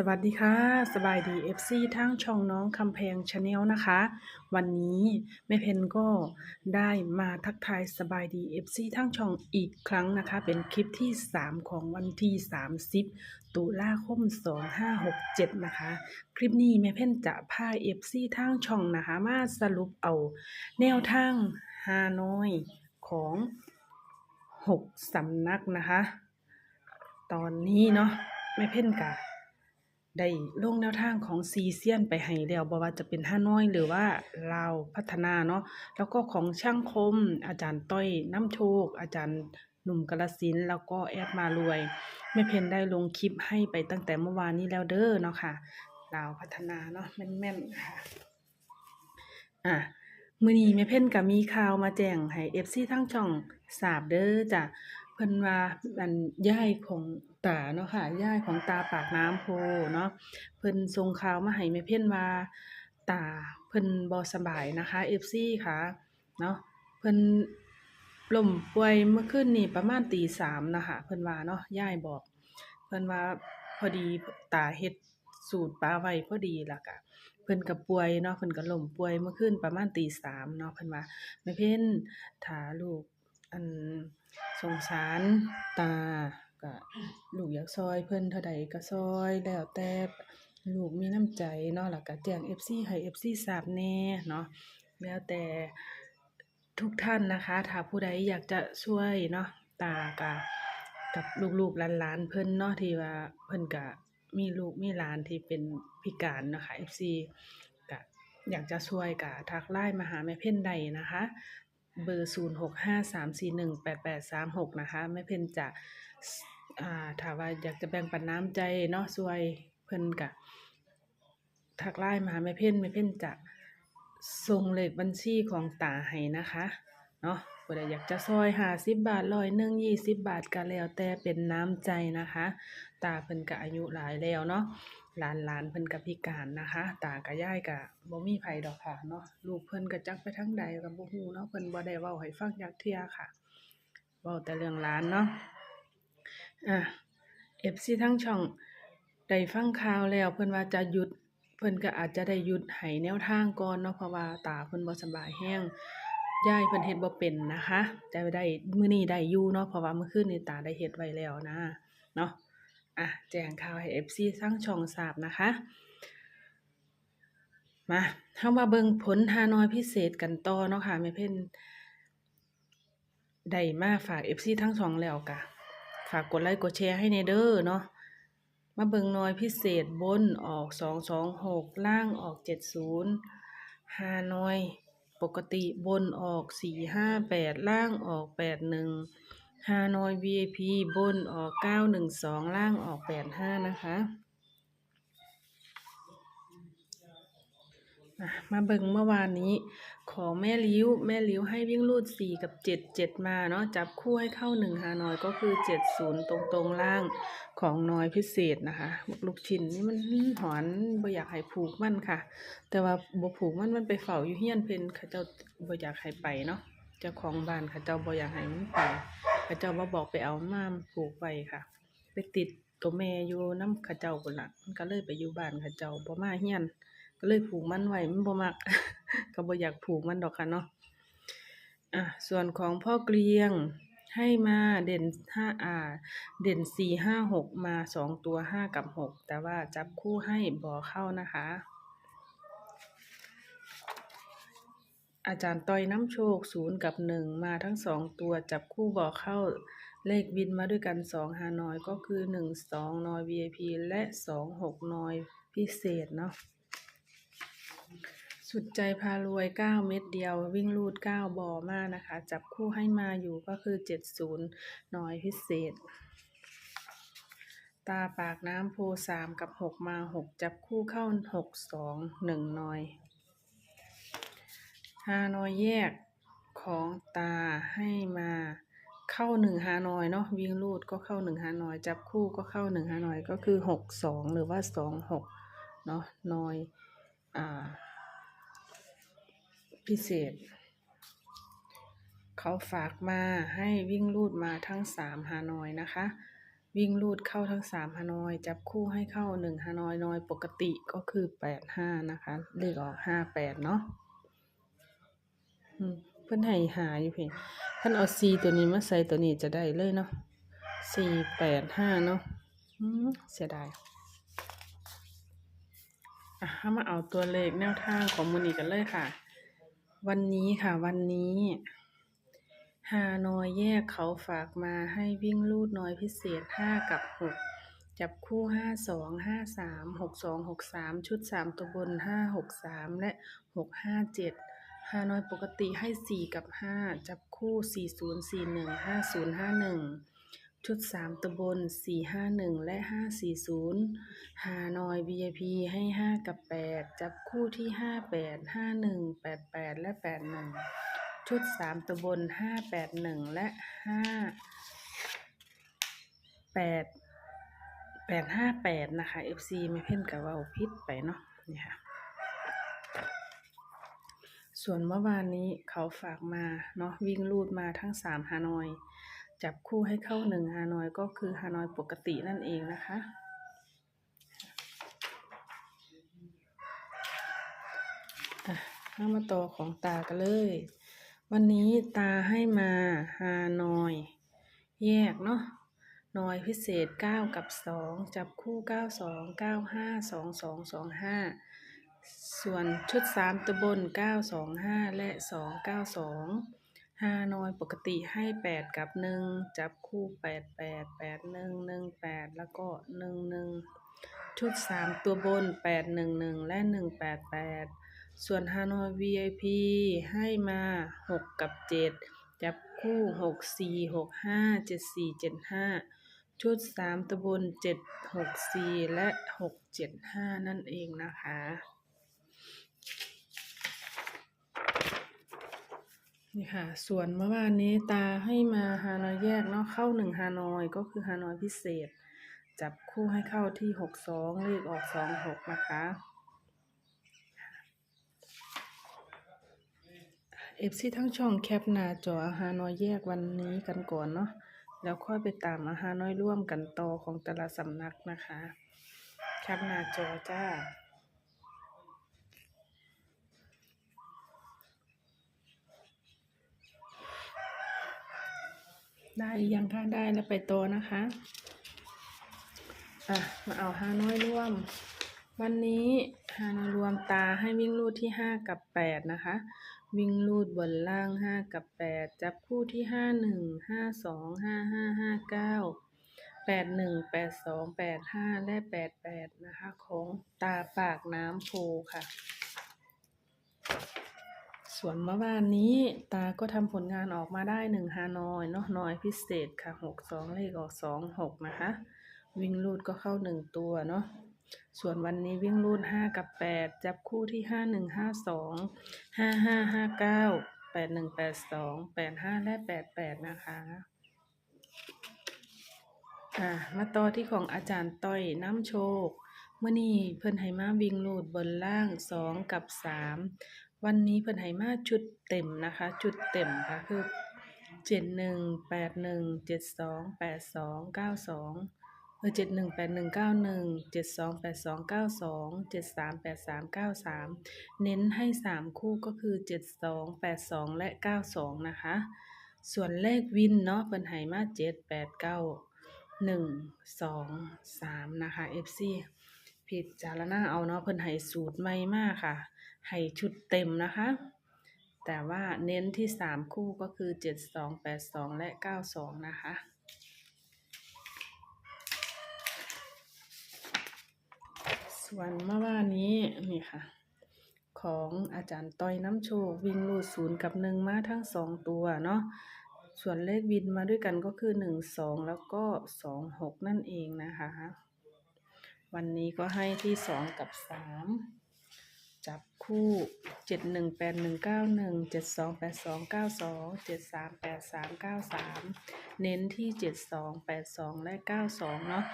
สวัสดีค่ะ สบายดี FC ทั้งช่องน้องคำแพงชาแนลนะคะ วันนี้แม่เพนก็ได้มาทักทายสบายดี FC ทั้งช่องอีกครั้งนะคะ เป็นคลิปที่ 3 ของวันที่ 30 ตุลาคม 2567 นะคะ คลิปนี้แม่เพนจะพา FC ทั้งช่องนะคะ มาสรุปเอาแนวทางฮานอยของ 6สำนักนะคะ ตอนนี้เนาะแม่เพ่นกะ ได้ลงแนวทางของซีเซียนไปให้แล้วบ่ว่าจะเป็นฮาน้อยหรือว่าลาวพัฒนาเนาะแล้วก็ของช่างคม อาจารย์ต้อยน้ำโชค อาจารย์หนุ่มกาลสินแล้วก็แอดมารวยแม่เพนได้ลงคลิปให้ไปตั้งแต่เมื่อวานนี้แล้วเด้อเนาะค่ะลาวพัฒนาเนาะแม่นๆค่ะอะมือนี้แม่เพ่นก็มีข่าวมาแจ้งให้ FC ทั้งช่องทราบเด้อจ้ะ เพิ่นว่าอันย่ายของตาเนาะค่ะย่ายของตาปากน้ำโพเนาะเพิ่นส่งข่าวมาให้แม่เพ่นว่าตาเพิ่นบ่สบายนะคะ FC ค่ะเนาะเพิ่นล้มป่วยเมื่อคืนนี้ประมาณตีสามนะคะเพิ่นว่าเนาะย่ายบอก เพิ่นว่าพอดีตาเฮ็ดสูตรปลาไว้พอดีล้วก็เพิ่นก็ป่วยเนาะเพิ่นก็ล้มป่วยเมื่อคืนประมาณตีสามเนาะเพิ่นว่าแม่เพ็ญถ้าลูก อันสงสารตาก็ลูกอยากซอยเพิ่นเท่าใดก็ซอยแล้วแต่ลูกมีน้ำใจเนาะแล้วก็แจ้ง FC ให้ FC ทราบแน่เนาะแล้วแต่ทุกท่านนะคะ ถ้าผู้ใดอยากจะช่วยเนาะตาก็กับลูกๆหลานๆเพิ่นเนาะที่ว่าเพิ่นก็มีลูกมีหลานที่เป็นพิการเนาะค่ะ FC ก็อยากจะช่วยก็ทัก LINE มาหาแม่เพ็ญได้นะคะ เบอร์ 0653418836 นะคะแม่เพ็ญจะสอ่าถ้าว่าอยากจะแบ่งปันน้ำใจเนาะช่วยเพิ่นก็ทัก LINE มาแม่เพ็ญแม่เพ็ญจะส่งเลขบัญชีของตาให้นะคะเนาะผู้ใดอยากจะซอย50บบาทร้อยหนึ่ง20บาทก็แล้วแต่เป็นน้ำใจนะคะ ตาเพิ่นก็อายุหลายแล้วเนาะ หลานๆเพิ่นก็พิการนะคะ ตากับยายก็บ่มีไผดอกค่ะเนาะลูกเพิ่นก็จักไปทางใดก็บ่ฮู้เนาะเพิ่นบ่ได้เว้าให้ฟังจักเที่ยค่ะเว้าแต่เรื่องหลานเนาะอะ FC ทั้งช่องได้ฟังข่าวแล้วเพิ่นว่าจะหยุดเพิ่นก็อาจจะได้หยุดให้แนวทางก่อนเนาะเพราะว่าตาเพิ่นบ่สบายแรงยายเพิ่นเฮ็ดบ่เป็นนะคะแต่ได้มื้อนี้ได้อยู่เนาะเพราะว่าเมื่อคืนนี้ตาได้เฮ็ดไว้แล้วนะเนาะ อะแจ้งข่าวให้ FC ทั้างช่องทราบนะคะ มาเฮามาเบิ่งผลฮานอยพิเศษกันต่อเนาะค่ะแม่เพ็ญได้มาฝาก FC ทั้งช่องแล้วก็ฝากกดไลค์กดแชร์ให้แหน่เด้อเนาะมาเบิ่งน่วยพิเศษบนออก226ล่างออก70ฮานอย ปกติบนออก458ล่างออก81 ฮานอย VIP บนออก 912 ล่างออก 85 นะคะ มาเบิ่งเมื่อวานนี้ ของแม่ลิ้ว แม่ลิ้วให้วิ่งรูด 4 กับ 7 7 มาเนาะจับคู่ให้เข้า 1 ฮานอยก็คือ 70 ตรงตรงล่างของน้อยพิเศษนะคะลูกชิ้นนี่มันหอนบ่อยากให้ผูกมันค่ะ แต่ว่าบ่ผูกมันมันไปเฝ้าอยู่เฮียนเพนเขาเจ้าบ่อยากให้ไปเนาะเจ้าของบ้านเขาเจ้าบ่อยากให้มันไป ขาเจ้าบ่บอกไปเอามาผูกไว้ค่ะ ไปติดตัวแม่อยู่นำเขาเจ้าพุ่นละมันก็เลยไปอยู่บ้านเขาเจ้าบ่มาเฮียน ก็เลยผูกมันไว้มันบ่มัก ก็บ่อยากผูกมันดอกค่ะเนาะอะส่วนของพ่อเกรียงให้มาเด่นห้าอ่าเด่นสี่ห้าหกมาสองตัวห้ากับหกแต่ว่าจับคู่ให้บ่อเข้านะคะ อาจารย์ต้อยน้ำโชคศูนย์กับหนึ่งมาทั้งสองตัวจับคู่บ่เข้าเลขบินมาด้วยกันสองฮานอยก็คือหนึ่งสองนอย VIP และสองหกนอยพิเศษเนาะสุดใจพารวย 9 เม็ดเดียว วิ่งลูด 9 บอมานะคะ จับคู่ให้มาอยู่ก็คือ 70 น้อยพิเศษ ตาปากน้ำโพ 3 กับ 6 มา 6 จับคู่เข้า 6 2 1 น้อย ฮานอยแยกของตาให้มาเข้า1ฮานอยเนาะวิ่งลูดก็เข้า1ฮานอย จับคู่ก็เข้า1ฮานอยก็คือ6 2หรือว่า2 6เนาะนอยอ่าพิเศษ เขาฝากมาให้วิ่งลูดมาทั้งสามฮานอยนะคะ วิ่งลูดเข้าทั้งสามฮานอย จับคู่ให้เข้าหนึ่งฮานอยนอยปกติก็คือแปดห้านะคะเลขออกห้าแปดเนาะ เพิ่อนให้หาอยู่เพียงท่านเอาซีตัวนี้มาใส่ตัวนี้จะได้เลยเนาะสี่แปดห้าเนาะเสียดายอะมาเอาตัวเลขแนวทางของมือนี้กันเลยค่ะ วันนี้ค่ะ วันนี้ฮานอยแยกเขาฝากมาให้วิ่งลูดน้อยพิเศษห้ากับหกจับคู่ห้าสองห้าสามหกสองหกสามชุดสามตัวบนห้าหกสามและหกห้าเจ็ด ฮานอยปกติให้สี่กับห้าจับคู่สี่ศูนย์สี่หนึ่งห้าศูนย์ห้าหนึ่งชุดสามตัวบนสี่ห้าหนึ่งและห้าสี่ศูนย์ฮานอย VIP ให้ห้ากับแปดจับคู่ที่ห้าแปดห้าหนึ่งแปดแปดและแปดหนึ่งชุดสามตัวบนห้าแปดหนึ่งและห้าแปดแปดห้าแปดนะคะ FC ไม่เพ่นกับว่าพิษไปเนาะนี่ค่ะ ส่วนเมื่อวานนี้เขาฝากมาเนาะวิ่งลูดมาทั้งสามฮานอย จับคู่ให้เข้าหนึ่งฮานอยก็คือฮานอยปกตินั่นเองนะคะ อะเข้ามาต่อของตากันเลย วันนี้ตาให้มาฮานอย แยกเนาะนอยพิเศษ 9 กับ 2 จับคู่ 9 2 9 5 2 2 2 5 ส่วนชุด 3ตัวบน 9 2 5 และ 2 9 2ฮานอยปกติให้ 8 กับ 1 จับคู่ 8 8 8 1 1 8 แล้วก็ 1 1 ชุด 3 ตัวบน 8 1 1 และ 1 8 8 ส่วนฮานอย VIP ให้มา 6 กับ 7 จับคู่ 6 4 6 5 7 4 7 5ชุด 3ตัวบน7 6 4 และ 6 7 5 นั่นเองนะคะ นี่ค่ะ ส่วนเมื่อวานนี้ตาให้มาฮานอยแยกเนาะเข้าหนึ่งฮานอยก็คือฮานอยพิเศษ จับคู่ให้เข้าที่หกสองเลขออกสองหกนะคะเอฟซีทั้งช่องแคปหน้าจออาหารน้อยแยกวันนี้กันก่อนเนาะแล้วค่อยไปตามอาหารน้อยร่วมกันต่อของแต่ละสำนักนะคะ แคปหน้าจอจ้า ได้ยังคะได้แล้วไปโตอนะคะ อะ มาเอาฮาน้อยร่วม วันนี้ฮาน้อยรวมตาให้วิ่งลูดที่ห้ากับแปดนะคะ วิ่งลูดบนล่างห้ากับแปดจับคู่ที่ห้าหนึ่งห้าสองห้าห้าห้าเก้าแปดหนึ่งแปดสองแปดห้าและแปดแปดนะคะ ของตาปากน้ำโพค่ะ ส่วนเมื่อวานนี้ตาก็ทำผลงานออกมาได้หนึ่งฮานอยเนาะนอยพิเศษค่ะหกสองเลขออกสองหกนะคะวิ่งลูดก็เข้าหนึ่งตัวเนาะส่วนวันนี้วิ่งลูดห้ากับแปดจับคู่ที่ห้าหนึ่งห้าสองห้าห้าห้าเก้าแปดหนึ่งแปดสองแปดห้าและแปดแปดนะคะอ่ามาต่อที่ของอาจารย์ต้อยน้ำโชคเมื่อนี้เพิ่นให้มาวิ่งลูดบนล่างสองกับสาม วันนี้เพิ่นให้มาชุดเต็มนะคะ ชุดเต็มค่ะคือเจ็ดหนึ่งแปดหนึ่งเจ็ดสองแปดสองเก้าสองเออเจ็ดหนึ่งแปดหนึ่งเก้าหนึ่งเจ็ดสองแปดสองเก้าสองเจ็ดสามแปดสามเก้าสามเน้นให้สามคู่ก็คือเจ็ดสองแปดสองและเก้าสองนะคะ ส่วนเลขวินเนาะเพิ่นให้มาเจ็ดแปดเก้าหนึ่งสองสามนะคะ FC ผิดจารณาเอาเนาะเพิ่นให้สูตรใหม่มากค่ะ ให้ชุดเต็มนะคะ แต่ว่าเน้นที่สามคู่ก็คือเจ็ดสองแปดสองและเก้าสองนะคะส่วนเมื่อวานนี้นี่ค่ะ ของอาจารย์ต้อยน้ำโชควิ่งรูดศูนย์กับหนึ่งมาทั้งสองตัวเนาะส่วนเลขวินมาด้วยกันก็คือหนึ่งสองแล้วก็สองหกนั่นเองนะคะ วันนี้ก็ให้ที่สองกับสามจับคู่เจ็ดหนึ่งแปดหนึ่งเก้าหนึ่งเจ็ดสองแปดสองเก้าสองเจ็ดสามแปดสามเก้าสามเน้นที่เจ็ดสองแปดสองและเก้าสองเนาะ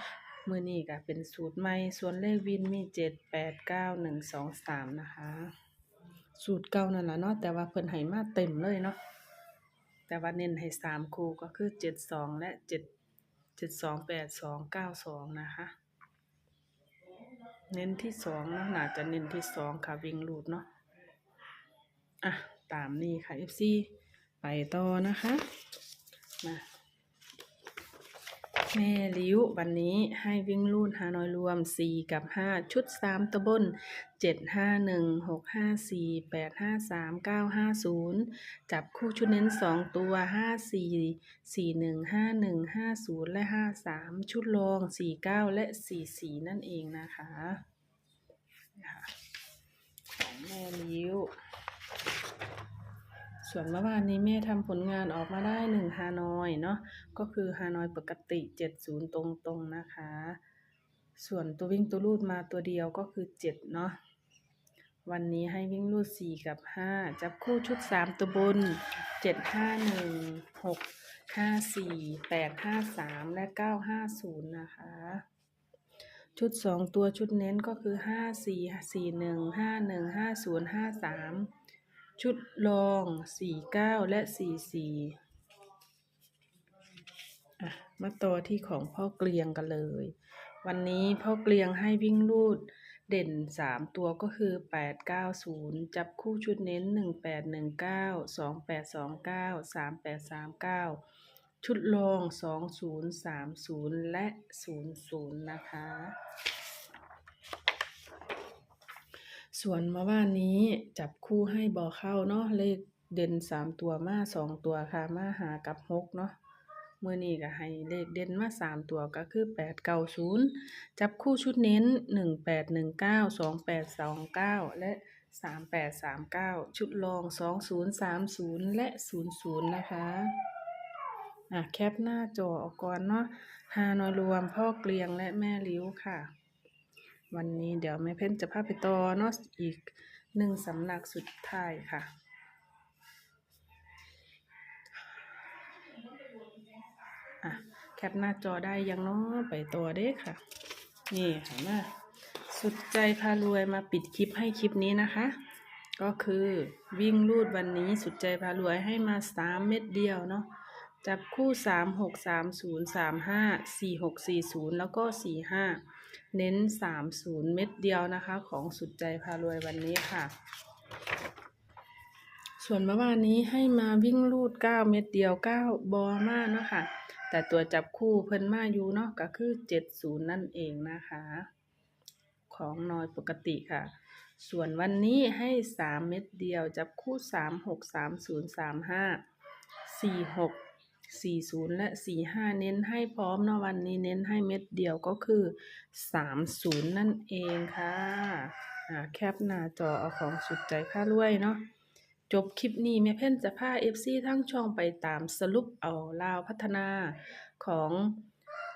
มือนี้ก็เป็นสูตรใหม่ส่วนเลขวินมีเจ็ดแปดเก้าหนึ่งสองสามนะคะ สูตรเก่านั่นแหละเนาะแต่ว่าเพิ่นให้มาเต็มเลยเนาะแต่ว่าเน้นให้สามคู่ก็คือเจ็ดสองและเจ็ดเจ็ดสองแปดสองเก้าสองนะคะ เน้นที่สองนะน่าจะเน้นที่สองค่ะวิ่งลูดเนาะอะตามนี้ค่ะ FC ไปต่อนะคะมา แม่ลิ้ววันนี้ให้วิ่งลูดฮานอยรวม 4 กับ 5 ชุด 3ตะบน 7 5 1 6 5 4 8 5 3 9 5 0 จับคู่ชุดเน้น 2 ตัว 5 4 4 1 5 1 5 0 และ 5 3 ชุดรอง 4 9 และ 4 4 นั่นเองนะคะ ของแม่ลิ้ว ส่วนเมื่อวานนี้แม่ทำผลงานออกมาได้หนึ่งฮานอยเนาะก็คือฮานอยปกติเจ็ดศูนย์ตรงๆนะคะ ส่วนตัววิ่งตัวรูดมาตัวเดียวก็คือเจ็ดเนาะวันนี้ให้วิ่งรูดสี่กับห้าจับคู่ชุดสามตัวบนเจ็ดห้าหนึ่งหกห้าสี่แปดห้าสามและเก้าห้าศูนย์นะคะชุดสองตัวชุดเน้นก็คือห้าสี่สี่หนึ่งห้าหนึ่งห้าศูนย์ห้าสาม ชุดรองสี่เก้าและสี่สี่อะมาต่อที่ของพ่อเกลียงกันเลย วันนี้พ่อเกลียงให้วิ่งลูดเด่นสามตัวก็คือแปดเก้าศูนย์จับคู่ชุดเน้นหนึ่งแปดหนึ่งเก้าสองแปดสองเก้าสามแปดสามเก้าชุดรองสองศูนย์สามศูนย์และศูนย์ศูนย์นะคะ ส่วนมาว่านนี้จับคู่ให้บอเข้าเนาะเลขเด่นสามตัวมาสองตัวค่ะมาหากับหกเนาะเมื่อนี้ก็ให้เลขเด่นมาสามตัวก็คือแปดเก้าศูนย์จับคู่ชุดเน้นหนึ่งแปดหนึ่งเก้าสองแปดสองเก้าและสามแปดสามเก้าชุดรองสองศูนย์สามศูนย์และศูนย์ศูนย์นะคะอะแคปหน้าจอออกก่อนเนาะฮานอยรวมพ่อเกลียงและแม่ลิ้วค่ะ วันนี้เดี๋ยวแม่เพ่นจะพาไปต่อเนาะอีกหนึ่งสำนักสุดท้ายค่ะอะ แคปหน้าจอได้ยังเนาะไปต่อเด้ค่ะ นี่เห็นไหมสุดใจพารวยมาปิดคลิปให้คลิปนี้นะคะ ก็คือวิ่งลูดวันนี้สุดใจพารวยให้มาสามเม็ดเดียวเนาะ จับคู่สามหกสามศูนย์สามห้าสี่หกสี่ศูนย์แล้วก็สี่ห้าเน้นสามศูนย์เม็ดเดียวนะคะ ของสุดใจพารวยวันนี้ค่ะ ส่วนเมื่อวานนี้ให้มาวิ่งลูดเก้าเม็ดเดียวเก้าบอมาเนาะค่ะแต่ตัวจับคู่เพิ่นมาอยู่เนาะก็คือเจ็ดศูนย์นั่นเองนะคะ ของน้อยปกติค่ะส่วนวันนี้ให้สามเม็ดเดียว จับคู่สามหกสาม ศูนย์สามห้าสี่หกสี่ศูนย์และสี่ห้าเน้นให้พร้อมเนาะวันนี้เน้นให้เม็ดเดียวก็คือสามศูนย์นั่นเองค่ะอ่าแคปหน้าจอเอาของสุดใจค่ารวยเนาะจบคลิปนี้แม่เพ่นจะพาเอฟซีทั้งช่องไปตามสรุปเอาลาวพัฒนาของ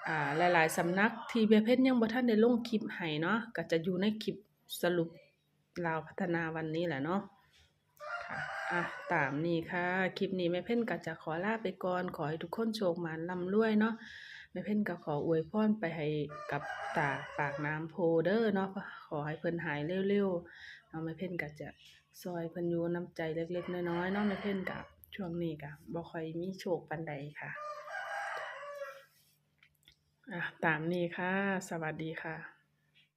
อ่าหลาย ๆ สำนักที่แม่เพ่นยังบ่ทันได้ลงคลิปให้เนาะก็จะอยู่ในคลิปสรุปลาวพัฒนาวันนี้แหละเนาะค่ะ อะตามนี้ค่ะ คลิปนี้แม่เพ่นก็จะขอลาไปก่อน ขอให้ทุกคนโชคหมานร่ำรวยเนาะแม่เพ่นก็ขออวยพรไปให้กับตาปากน้ำโพเด้อเนาะขอให้เพิ่นหายเร็วๆเนาะแม่เพ่นก็จะซอยเพิ่นอยู่น้ำใจเล็กๆน้อยๆเนาะแม่เพ่นก็ช่วงนี้ก็บ่ค่อยมีโชคปานใดค่ะอะตามนี้ค่ะ สวัสดีค่ะ